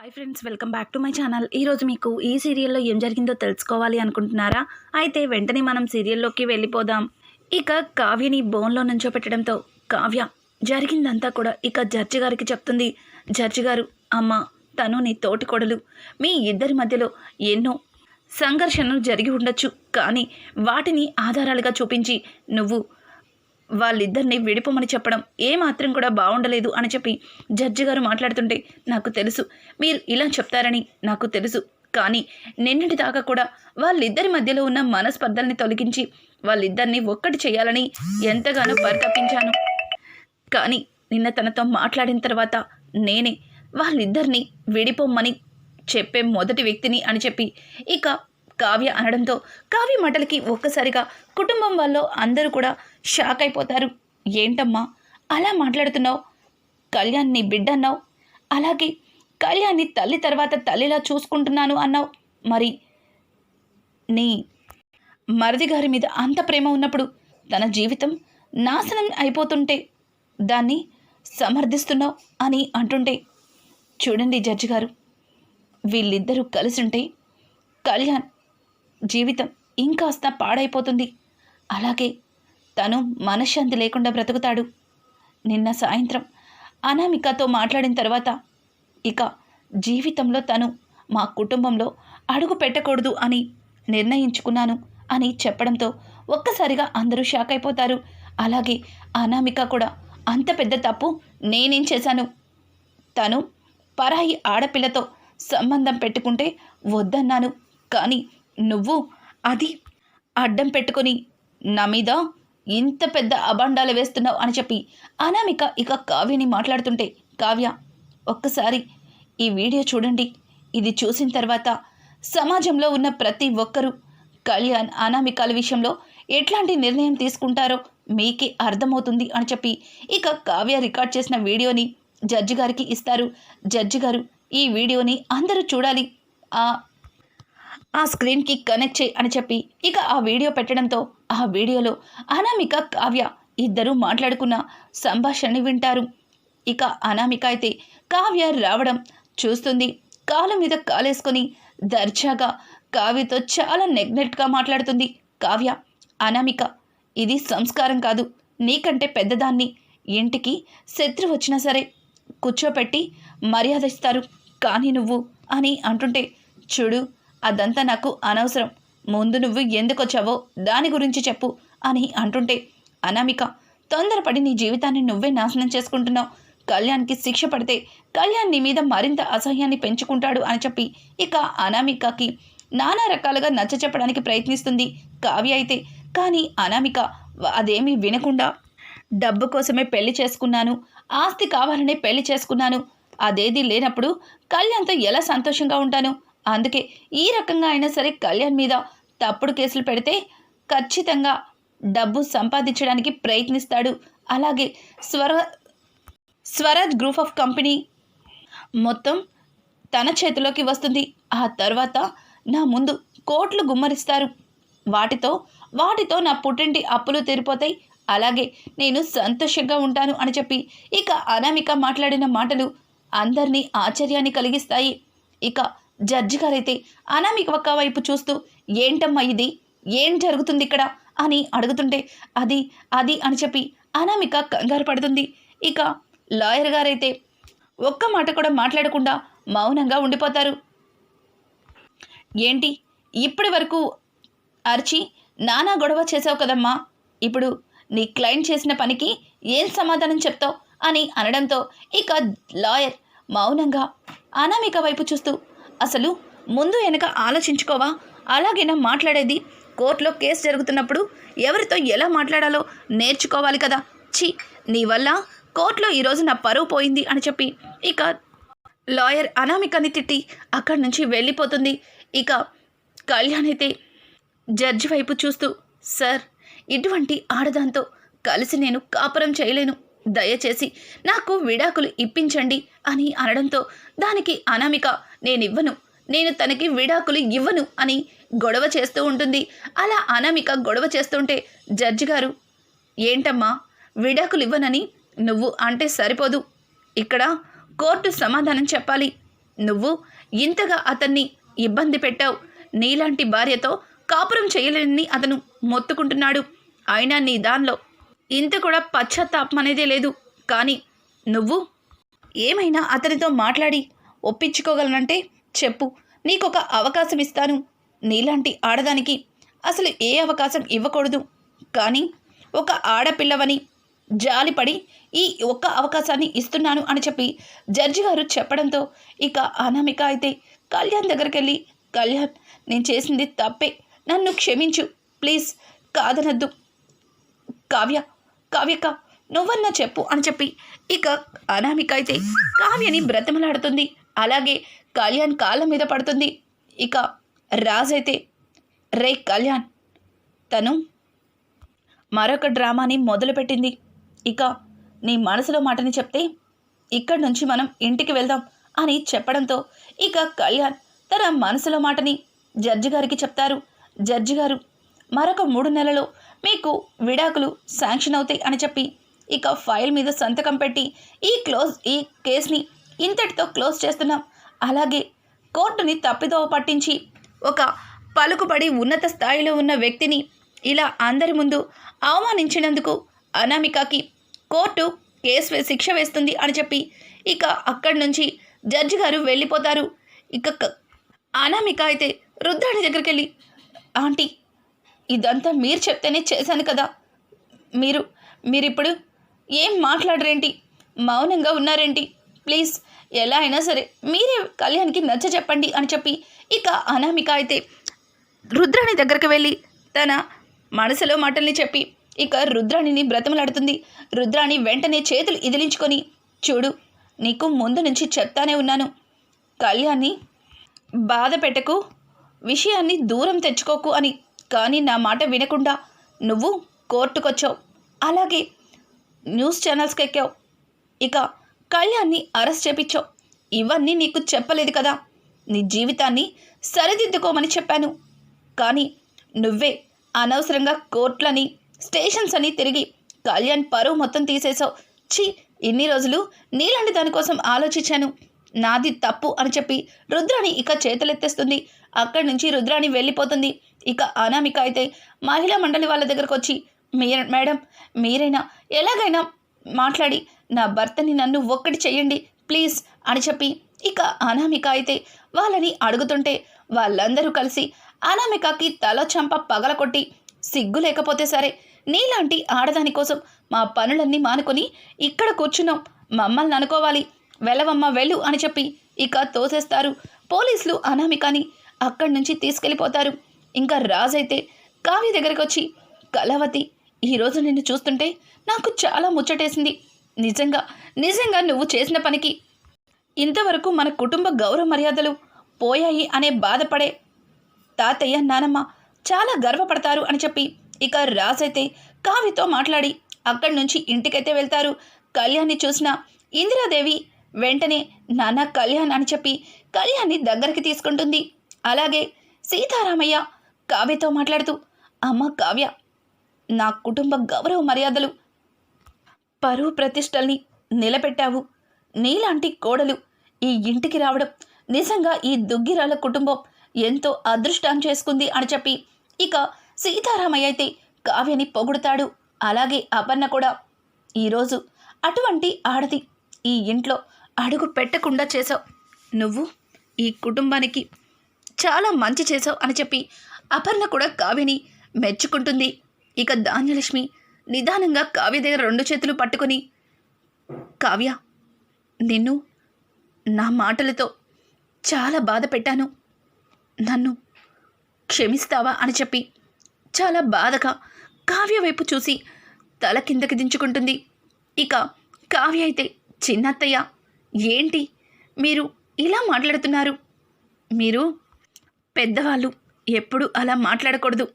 Hi friends welcome back to my channel ఈరోజు మీకు ఈ సీరియల్లో ఏం జరిగిందో తెలుసుకోవాలి అనుకుంటున్నారా? అయితే వెంటనే మనం సీరియల్లోకి వెళ్ళిపోదాం. ఇక కావ్యని బోన్లో నుంచో పెట్టడంతో కావ్య జరిగిందంతా కూడా ఇక జడ్జి గారికి చెప్తుంది. జడ్జి గారు అమ్మ తను నీ తోటి కొడలు మీ ఇద్దరి మధ్యలో ఎన్నో సంఘర్షణలు జరిగి ఉండొచ్చు. కానీ వాటిని ఆధారాలుగా చూపించి నువ్వు వాళ్ళిద్దరిని విడిపోమని చెప్పడం ఏమాత్రం కూడా బాగుండలేదు అని చెప్పి జడ్జి గారు మాట్లాడుతుంటే నాకు తెలుసు. మీరు ఇలా చెప్తారని నాకు తెలుసు. కానీ నిన్నటి దాకా కూడా వాళ్ళిద్దరి మధ్యలో ఉన్న మనస్పర్ధల్ని తొలగించి వాళ్ళిద్దరిని ఒక్కటి చేయాలని ఎంతగానో పరితపించాను. కానీ నిన్న తనతో మాట్లాడిన తర్వాత నేనే వాళ్ళిద్దరిని విడిపోమ్మని చెప్పే మొదటి వ్యక్తిని అని చెప్పి ఇక కావ్య అనడంతో కావ్య మాటలకి ఒక్కసారిగా కుటుంబం వాళ్ళు అందరూ కూడా షాక్ అయిపోతారు. ఏంటమ్మా అలా మాట్లాడుతున్నావు? కళ్యాణ్ నీ బిడ్డ అన్నావు అలాగే కళ్యాణ్ని తల్లి తర్వాత తల్లిలా చూసుకుంటున్నాను అన్నావు? మరి నీ మరిది గారి మీద అంత ప్రేమ ఉన్నప్పుడు తన జీవితం నాశనం అయిపోతుంటే దాన్ని సమర్థిస్తున్నావు? అని అంటుంటే చూడండి జడ్జి గారు వీళ్ళిద్దరూ కలిసి ఉంటే కళ్యాణ్ జీవితం ఇంకాస్త పాడైపోతుంది. అలాగే తను మనశ్శాంతి లేకుండా బ్రతుకుతాడు. నిన్న సాయంత్రం అనామికతో మాట్లాడిన తర్వాత ఇక జీవితంలో తను మా కుటుంబంలో అడుగు పెట్టకూడదు అని నిర్ణయించుకున్నాను అని చెప్పడంతో ఒక్కసారిగా అందరూ షాక్ అయిపోతారు. అలాగే అనామిక కూడా అంత పెద్ద తప్పు నేనేం చేశాను? తను పరాయి ఆడపిల్లతో సంబంధం పెట్టుకుంటే వద్దన్నాను. కానీ నువ్వు? అది. అడ్డం పెట్టుకొని నా మీద ఇంత పెద్ద అబండాలు వేస్తున్నావు అని చెప్పి అనామిక ఇక కావ్యని మాట్లాడుతుంటే కావ్య ఒక్కసారి ఈ వీడియో చూడండి. ఇది చూసిన తర్వాత సమాజంలో ఉన్న ప్రతి ఒక్కరూ కళ్యాణ్ అనామికాల విషయంలో ఎట్లాంటి నిర్ణయం తీసుకుంటారో మీకే అర్థమవుతుంది అని చెప్పి ఇక కావ్య రికార్డ్ చేసిన వీడియోని జడ్జి గారికి ఇస్తారు. జడ్జి గారు ఈ వీడియోని అందరూ చూడాలి. ఆ ఆ స్క్రీన్కి కనెక్ట్ చేయి అని చెప్పి ఇక ఆ వీడియో పెట్టడంతో ఆ వీడియోలో అనామిక కావ్య ఇద్దరూ మాట్లాడుకున్న సంభాషణని వింటారు. ఇక అనామిక అయితే కావ్య రావడం చూస్తుంది. కాలు మీద కాలేసుకొని దర్జాగా కావ్యతో చాలా నెగ్నెట్గా మాట్లాడుతుంది. కావ్య అనామిక ఇది సంస్కారం కాదు. నీకంటే పెద్దదాన్ని ఇంటికి శత్రు వచ్చినా సరే కూర్చోపెట్టి మర్యాద ఇస్తారు. కానీ నువ్వు అని అంటుంటే చూడు అదంతా నాకు అనవసరం. ముందు నువ్వు ఎందుకు వచ్చావో దాని గురించి చెప్పు అని అంటుంటే అనామిక తొందరపడి నీ జీవితాన్ని నువ్వే నాశనం చేసుకుంటున్నావు. కళ్యాణ్కి శిక్ష పడితే కళ్యాణ్ నీ మీద మరింత అసహ్యాన్ని పెంచుకుంటాడు అని చెప్పి ఇక అనామికకి నానా రకాలుగా నచ్చ చెప్పడానికి ప్రయత్నిస్తుంది కావ్య అయితే. కానీ అనామిక అదేమీ వినకుండా డబ్బు కోసమే పెళ్ళి చేసుకున్నాను ఆస్తి కావాలనే పెళ్ళి చేసుకున్నాను. అదేది లేనప్పుడు కళ్యాణ్తో ఎలా సంతోషంగా ఉంటాను? అందుకే ఈ రకంగా అయినా సరే కళ్యాణ్ మీద తప్పుడు కేసులు పెడితే ఖచ్చితంగా డబ్బు సంపాదించడానికి ప్రయత్నిస్తాడు. అలాగే స్వర స్వరాజ్ గ్రూప్ ఆఫ్ కంపెనీ మొత్తం తన చేతిలోకి వస్తుంది. ఆ తర్వాత నా ముందు కోట్లు గుమ్మరిస్తారు. వాటితో వాటితో నా పుట్టింటి అప్పులు తీరిపోతాయి. అలాగే నేను సంతోషంగా ఉంటాను అని చెప్పి ఇక అనామిక మాట్లాడిన మాటలు అందరినీ ఆశ్చర్యాన్ని కలిగిస్తాయి. ఇక జడ్జి గారైతే అనామిక ఒక్క వైపు చూస్తూ ఏంటమ్మా ఇది? ఏం జరుగుతుంది ఇక్కడ? అని అడుగుతుంటే అది అది అని చెప్పి అనామిక కంగారు పడుతుంది. ఇక లాయర్ గారైతే ఒక్క మాట కూడా మాట్లాడకుండా మౌనంగా ఉండిపోతారు. ఏంటి? ఇప్పటి వరకు అరిచి నానా గొడవ చేసావు కదమ్మా? ఇప్పుడు నీ క్లయింట్ చేసిన పనికి ఏం సమాధానం చెప్తావు? అని అనడంతో ఇక లాయర్ మౌనంగా అనామిక వైపు చూస్తూ అసలు ముందు వెనక ఆలోచించుకోవా? అలాగైనా మాట్లాడేది? కోర్టులో కేసు జరుగుతున్నప్పుడు ఎవరితో ఎలా మాట్లాడాలో నేర్చుకోవాలి కదా. ఛీ నీ వల్ల కోర్టులో ఈరోజు నా పరువు పోయింది అని చెప్పి ఇక లాయర్ అనామికని తిట్టి అక్కడి నుంచి వెళ్ళిపోతుంది. ఇక కళ్యాణ్ అయితే జడ్జి వైపు చూస్తూ సార్ ఇటువంటి ఆడదాంతో కలిసి నేను కాపురం చేయలేను. దయచేసి నాకు విడాకులు ఇప్పించండి అని అనడంతో దానికి అనామిక నేనివ్వను. నేను తనకి విడాకులు ఇవ్వను అని గొడవ చేస్తూ ఉంటుంది. అలా అనామిక గొడవ చేస్తుంటే జడ్జి గారు ఏంటమ్మా విడాకులు ఇవ్వనని నువ్వు అంటే సరిపోదు. ఇక్కడ కోర్టు సమాధానం చెప్పాలి. నువ్వు ఇంతగా అతన్ని ఇబ్బంది పెట్టావు. నీలాంటి భార్యతో కాపురం చేయలేని అతను మొత్తుకుంటున్నాడు. అయినా నీ దానిలో ఇంత కూడా పశ్చాత్తాపం అనేదే లేదు. కానీ నువ్వు ఏమైనా అతనితో మాట్లాడి ఒప్పించుకోగలనంటే చెప్పు. నీకొక అవకాశం ఇస్తాను నీలాంటి ఆడదానికి అసలు ఏ అవకాశం ఇవ్వకూడదు. కానీ ఒక ఆడపిల్లవని జాలిపడి ఈ ఒక్క అవకాశాన్ని ఇస్తున్నాను అని చెప్పి జడ్జి గారు చెప్పడంతో ఇక అనామిక అయితే కళ్యాణ్ దగ్గరికి వెళ్ళి కళ్యాణ్ నేను చేసింది తప్పే. నన్ను క్షమించు. ప్లీజ్ కాదనద్దు. కావ్య కావ్యక్క నువ్వన్నా చెప్పు అని చెప్పి ఇక అనామిక అయితే కావ్యని బ్రతమలాడుతుంది. అలాగే కళ్యాణ్ కాళ్ళ మీద పడుతుంది. ఇక రాజైతే రే కళ్యాణ్ తను మరొక డ్రామాని మొదలుపెట్టింది. ఇక నీ మనసులో మాటని చెప్తే ఇక్కడి నుంచి మనం ఇంటికి వెళ్దాం అని చెప్పడంతో ఇక కళ్యాణ్ తన మనసులో మాటని జడ్జి గారికి చెప్తారు. జడ్జి గారు మరొక మూడు నెలలో మీకు విడాకులు శాంక్షన్ అవుతాయి అని చెప్పి ఇక ఫైల్ మీద సంతకం పెట్టి ఈ క్లోజ్ ఈ కేసుని ఇంతటితో క్లోజ్ చేస్తున్నాం. అలాగే కోర్టుని తప్పిదోవ పట్టించి ఒక పలుకుబడి ఉన్నత స్థాయిలో ఉన్న వ్యక్తిని ఇలా అందరి ముందు అవమానించినందుకు అనామికకి కోర్టు కేసు శిక్ష వేస్తుంది అని చెప్పి ఇక అక్కడి నుంచి జడ్జి గారు వెళ్ళిపోతారు. ఇక అనామిక అయితే రుద్రాణి దగ్గరికి వెళ్ళి ఆంటీ ఇదంతా మీరు చెప్తేనే చేశాను కదా. మీరు మీరిప్పుడు ఏం మాట్లాడరేంటి? మౌనంగా ఉన్నారేంటి? ప్లీజ్ ఎలా అయినా సరే మీరే కళ్యాణ్కి నచ్చ చెప్పండి అని చెప్పి ఇక అనామిక అయితే రుద్రాణి దగ్గరికి వెళ్ళి తన మనసులో మాటల్ని చెప్పి ఇక రుద్రాణిని బ్రతమలాడుతుంది. రుద్రాణి వెంటనే చేతులు ఇదిలించుకొని చూడు నీకు ముందు నుంచి చెప్తానే ఉన్నాను. కళ్యాణ్ని బాధ పెట్టకు విషయాన్ని దూరం తెచ్చుకోకు అని కానీ నా మాట వినకుండా నువ్వు కోర్టుకొచ్చావు. అలాగే న్యూస్ ఛానల్స్కి ఎక్కావు. ఇక కళ్యాణ్ని అరెస్ట్ చేపించావు. ఇవన్నీ నీకు చెప్పలేదు కదా. నీ జీవితాన్ని సరిదిద్దుకోమని చెప్పాను. కానీ నువ్వే అనవసరంగా కోర్టులని స్టేషన్స్ అని తిరిగి కళ్యాణ్ పరువు మొత్తం తీసేశావు. ఛీ ఇన్ని రోజులు నీలాంటి దానికోసం ఆలోచించాను. నాది తప్పు అని చెప్పి రుద్రాణి ఇక చేతులెత్తేస్తుంది. అక్కడి నుంచి రుద్రాణి వెళ్ళిపోతుంది. ఇక అనామిక అయితే మహిళా మండలి వాళ్ళ దగ్గరకు వచ్చి మీర మేడం మీరైనా ఎలాగైనా మాట్లాడి నా భర్తని నన్ను ఒక్కటి చెయ్యండి ప్లీజ్ అని చెప్పి ఇక అనామిక అయితే వాళ్ళని అడుగుతుంటే వాళ్ళందరూ కలిసి అనామికకి తల చంప పగలకొట్టి సిగ్గు లేకపోతే సరే నీలాంటి ఆడదాని కోసం మా పనులన్నీ మానుకొని ఇక్కడ కూర్చున్నాం మమ్మల్ని అనుకోవాలి వెళ్ళవమ్మ వెళ్ళు అని చెప్పి ఇక తోసేస్తారు. పోలీసులు అనామికని అక్కడి నుంచి తీసుకెళ్ళిపోతారు. ఇంకా రాజైతే కావ్య దగ్గరికి వచ్చి కళావతి ఈరోజు నిన్ను చూస్తుంటే నాకు చాలా ముచ్చటేసింది. నిజంగా నిజంగా నువ్వు చేసిన పనికి ఇంతవరకు మన కుటుంబ గౌరవ మర్యాదలు పోయాయి అనే బాధపడే తాతయ్య నానమ్మ చాలా గర్వపడతారు అని చెప్పి ఇక రాజైతే కావ్యతో మాట్లాడి అక్కడి నుంచి ఇంటికైతే వెళ్తారు. కళ్యాణ్ని చూసిన ఇందిరాదేవి వెంటనే నాన్న కళ్యాణ్ అని చెప్పి కళ్యాణ్ని దగ్గరికి తీసుకుంటుంది. అలాగే సీతారామయ్య కావ్యతో మాట్లాడుతూ అమ్మ కావ్య నా కుటుంబ గౌరవ మర్యాదలు పరువు ప్రతిష్టల్ని నిలబెట్టావు. నీలాంటి కోడలు ఈ ఇంటికి రావడం నిజంగా ఈ దుగ్గిరాల కుటుంబం ఎంతో అదృష్టం చేసుకుంది అని చెప్పి ఇక సీతారామయ్య అయితే కావ్యని పొగుడుతాడు. అలాగే అపర్ణ కూడా. ఈరోజు అటువంటి ఆడది ఈ ఇంట్లో అడుగు పెట్టకుండా చేసావు నువ్వు ఈ కుటుంబానికి చాలా మంచి చేశావు అని చెప్పి అపర్ణ కూడా కావ్యని మెచ్చుకుంటుంది. ఇక ధాన్యలక్ష్మి నిదానంగా కావ్య దగ్గర రెండు చేతులు పట్టుకొని కావ్య నిన్ను నా మాటలతో చాలా బాధ పెట్టాను. నన్ను క్షమిస్తావా? అని చెప్పి చాలా బాధగా కావ్య వైపు చూసి తల కిందకి దించుకుంటుంది. ఇక కావ్య అయితే చిన్నత్తయ్య ఏంటి మీరు ఇలా మాట్లాడుతున్నారు? మీరు పెద్దవాళ్ళు ఎప్పుడు అలా మాట్లాడకూడదు.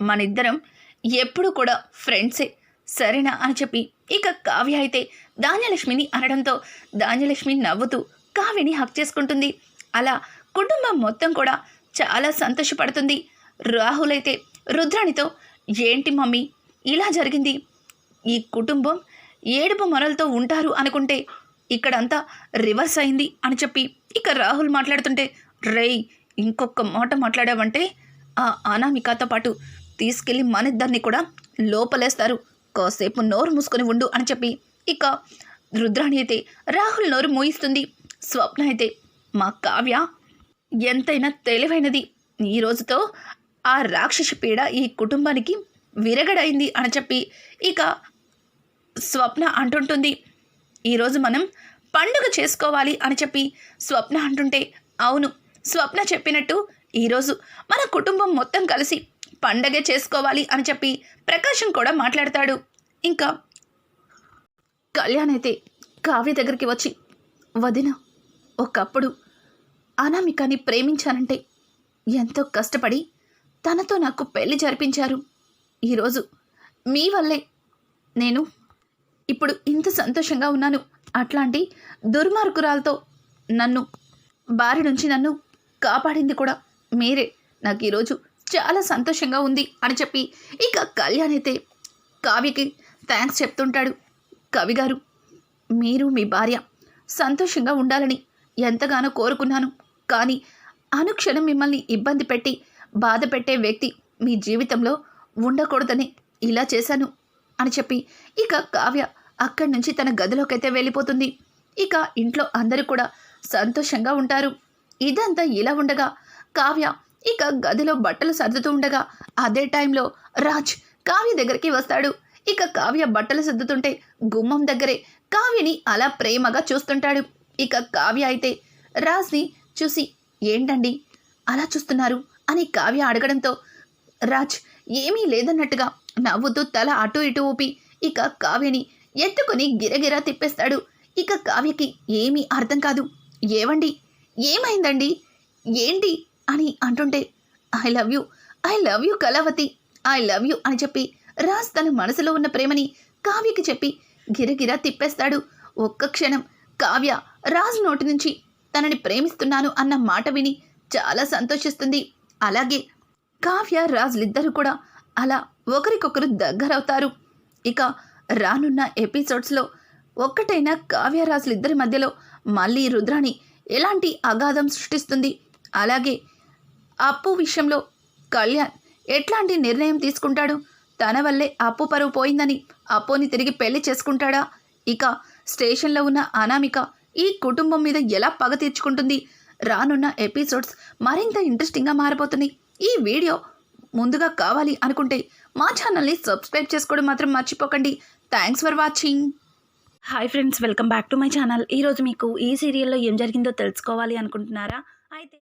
మనిద్దరం ఎప్పుడు కూడా ఫ్రెండ్సే. సరేనా అని చెప్పి ఇక కావ్య అయితే ధాన్యలక్ష్మిని అనడంతో ధాన్యలక్ష్మి నవ్వుతూ కావ్యని హక్ చేసుకుంటుంది. అలా కుటుంబం మొత్తం కూడా చాలా సంతోషపడుతుంది. రాహుల్ అయితే రుద్రాణితో ఏంటి మమ్మీ ఇలా జరిగింది? ఈ కుటుంబం ఏడుపు మొరలతో ఉంటారు అనుకుంటే ఇక్కడంతా రివర్స్ అయింది అని చెప్పి ఇక రాహుల్ మాట్లాడుతుంటే రేయ్ ఇంకొక మాట మాట్లాడావంటే ఆ అనామికతో పాటు తీసుకెళ్ళి మనిద్దరిని కూడా లోపలేస్తారు. కాసేపు నోరు మూసుకొని ఉండు అని చెప్పి. ఇక రుద్రాణి అయితే రాహుల్ నోరు మూయిస్తుంది. స్వప్న అయితే మా కావ్య ఎంతైనా తెలివైనది. ఈ రోజుతో ఆ రాక్షసి పీడ ఈ కుటుంబానికి విరగడైంది అని చెప్పి. ఇక స్వప్న అంటుంటుంది. ఈరోజు మనం పండుగ చేసుకోవాలి అని చెప్పి స్వప్న అంటుంటే అవును స్వప్న చెప్పినట్టు ఈరోజు మన కుటుంబం మొత్తం కలిసి పండగే చేసుకోవాలి అని చెప్పి ప్రకాశం కూడా మాట్లాడతాడు. ఇంకా కళ్యాణ్ అయితే కావ్య దగ్గరికి వచ్చి వదిన ఒకప్పుడు అనామికని ప్రేమించానంటే ఎంతో కష్టపడి తనతో నాకు పెళ్ళి జరిపించారు. ఈరోజు మీ వల్లే నేను ఇప్పుడు ఇంత సంతోషంగా ఉన్నాను. అట్లాంటి దుర్మార్గురాలతో నన్ను బారి నుంచి నన్ను కాపాడింది కూడా మీరే. నాకు ఈరోజు చాలా సంతోషంగా ఉంది అని చెప్పి ఇక కళ్యాణ్ అయితే కావ్యకి థ్యాంక్స్ చెప్తుంటాడు. కవి గారు మీరు మీ భార్య సంతోషంగా ఉండాలని ఎంతగానో కోరుకున్నాను. కానీ అనుక్షణం మిమ్మల్ని ఇబ్బంది పెట్టి బాధ పెట్టే వ్యక్తి మీ జీవితంలో ఉండకూడదని ఇలా చేశాను అని చెప్పి ఇక కావ్య అక్కడి నుంచి తన గదిలోకైతే వెళ్ళిపోతుంది. ఇక ఇంట్లో అందరూ కూడా సంతోషంగా ఉంటారు. ఇదంతా ఇలా ఉండగా కావ్య ఇక గదిలో బట్టలు సర్దుతూ ఉండగా అదే టైంలో రాజ్ కావ్య దగ్గరికి వస్తాడు. ఇక కావ్య బట్టలు సర్దుతుంటే గుమ్మం దగ్గరే కావ్యని అలా ప్రేమగా చూస్తుంటాడు. ఇక కావ్య అయితే రాజ్ని చూసి ఏంటండి అలా చూస్తున్నారు అని కావ్య అడగడంతో రాజ్ ఏమీ లేదన్నట్టుగా నవ్వుతూ తల అటు ఇటు ఊపి ఇక కావ్యని ఎత్తుకొని గిరగిరా తిప్పేస్తాడు. ఇక కావ్యకి ఏమీ అర్థం కాదు. ఏవండి ఏమైందండి? ఏంటి? అని అంటుంటే I love you I love you Kalavathi I love you అని చెప్పి రాజ్ తన మనసులో ఉన్న ప్రేమని కావ్యకి చెప్పి గిరగిరా తిప్పేస్తాడు. ఒక్క క్షణం కావ్య రాజ్ నోటి నుంచి తనని ప్రేమిస్తున్నాను అన్న మాట విని చాలా సంతోషిస్తుంది. అలాగే కావ్య రాజులిద్దరూ కూడా అలా ఒకరికొకరు దగ్గరవుతారు. ఇక రానున్న ఎపిసోడ్స్లో ఒక్కటైన కావ్య రాజులిద్దరి మధ్యలో మళ్ళీ రుద్రాణి ఎలాంటి అగాధం సృష్టిస్తుంది? అలాగే అప్పు విషయంలో కళ్యాణ్ ఎట్లాంటి నిర్ణయం తీసుకుంటాడు? తన వల్లే అప్పు పరువు పోయిందని అప్పుని తిరిగి పెళ్ళి చేసుకుంటాడా? ఇక స్టేషన్లో ఉన్న అనామిక ఈ కుటుంబం మీద ఎలా పగ తీర్చుకుంటుంది? రానున్న ఎపిసోడ్స్ మరింత ఇంట్రెస్టింగ్గా మారిపోతున్నాయి ఈ వీడియో ముందుగా కావాలి అనుకుంటే మా ఛానల్ని సబ్స్క్రైబ్ చేసుకోవడం మాత్రం మర్చిపోకండి. Thanks for watching. Hi friends welcome back to my channel ఈరోజు మీకు ఈ సీరియల్లో ఏం జరిగిందో తెలుసుకోవాలి అనుకుంటున్నారా? అయితే